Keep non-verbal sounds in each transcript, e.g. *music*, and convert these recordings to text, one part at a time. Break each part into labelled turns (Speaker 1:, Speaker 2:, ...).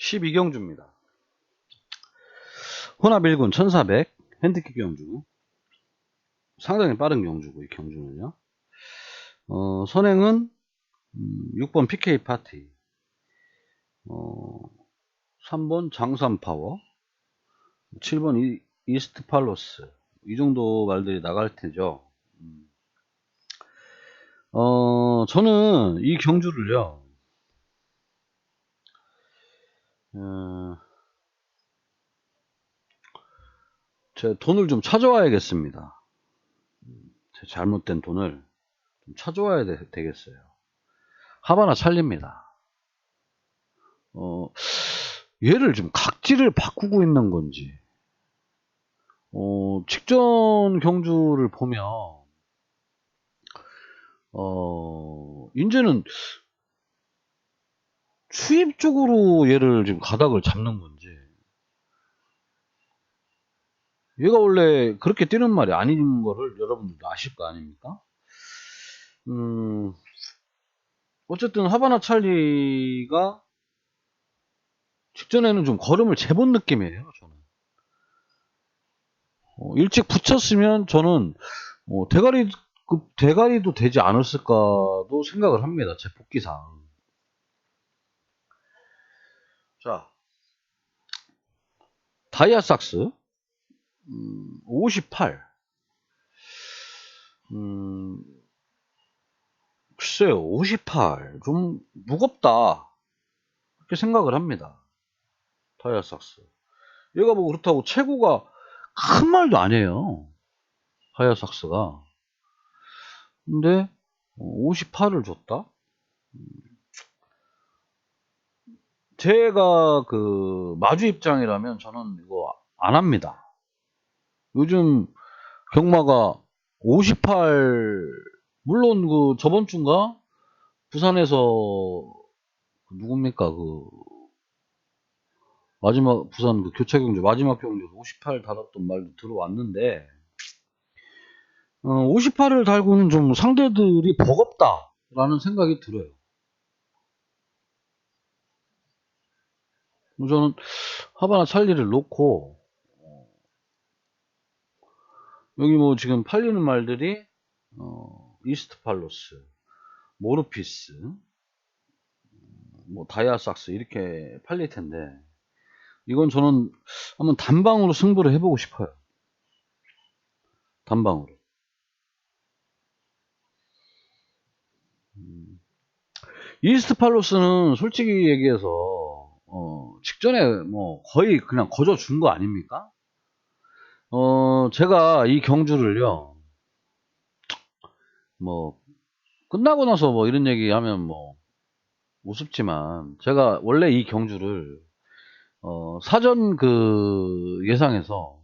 Speaker 1: 12경주입니다. 혼합 1군 1400 핸드킥 경주. 상당히 빠른 경주고, 이 경주는요. 어, 선행은 음, 6번 PK 파티. 어, 3번 장산 파워. 7번 이, 이스트 팔로스. 이 정도 말들이 나갈 테죠. 음. 어, 저는 이 경주를요, 어, 제 돈을 좀 찾아와야겠습니다. 제 잘못된 돈을 좀 찾아와야 되, 겠어요 하바나 찰립니다. 어, 얘를 좀 각질을 바꾸고 있는 건지, 어, 직전 경주를 보면, 어, 이제는 추입 쪽으로 얘를 지금 가닥을 잡는 건지, 얘가 원래 그렇게 뛰는 말이 아닌 거를 여러분들도 아실 거 아닙니까? 음, 어쨌든 하바나 찰리가 직전에는 좀 걸음을 재본 느낌이에요, 저는. 어, 일찍 붙였으면 저는 어, 대가리 그 대가리도 되지 않았을까도 생각을 합니다. 제 복귀상. 자, 다이아삭스 음, 58. 음, 글쎄요, 58. 좀 무겁다. 그렇게 생각을 합니다. 다이아삭스. 얘가 뭐 그렇다고 최고가 큰 말도 아니에요. 하야삭스가. 근데 58을 줬다? 제가 그 마주 입장이라면 저는 이거 안 합니다. 요즘 경마가 58 물론 그 저번 주인가 부산에서 그 누굽니까 그 마지막 부산 그 교체 경주 마지막 경주에서 58 달았던 말도 들어왔는데 어, 58을 달고는 좀 상대들이 버겁다라는 생각이 들어요. 저는 하바나 찰리를 놓고 어, 여기 뭐 지금 팔리는 말들이 어, 이스트 팔로스, 모르피스, 뭐 다이아삭스 이렇게 팔릴 텐데 이건 저는 한번 단방으로 승부를 해보고 싶어요. 단방으로. 음. 이스트 팔로스는 솔직히 얘기해서 어, 직전에 뭐 거의 그냥 거저 준 거 아닙니까? 어, 제가 이 경주를요, 뭐, 끝나고 나서 뭐 이런 얘기 하면 뭐, 우습지만, 제가 원래 이 경주를 어, 사전 그 예상에서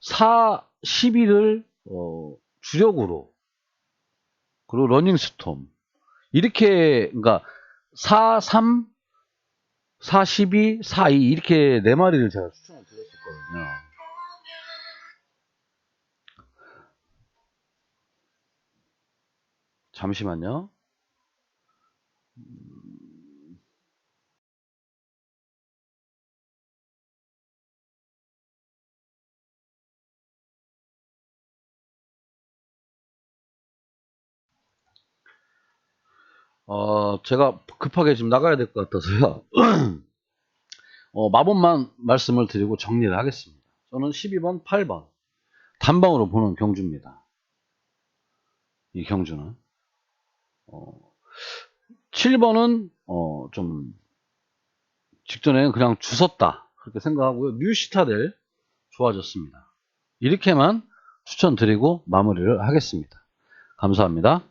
Speaker 1: 4, 11을 어, 주력으로 그리고 러닝 스톰 이렇게 그러니까 4, 3, 4, 12, 4, 2 이렇게 네 마리를 제가 추천을 드렸었거든요. 잠시만요. 어, 제가 급하게 지금 나가야 될 것 같아서요. *clears throat* 어, 마법만 말씀을 드리고 정리를 하겠습니다. 저는 12번, 8번 단방으로 보는 경주입니다. 이 경주는 어, 7번은 어, 좀 직전에 그냥 주섰다 그렇게 생각하고요. 뉴시타델 좋아졌습니다. 이렇게만 추천드리고 마무리를 하겠습니다. 감사합니다.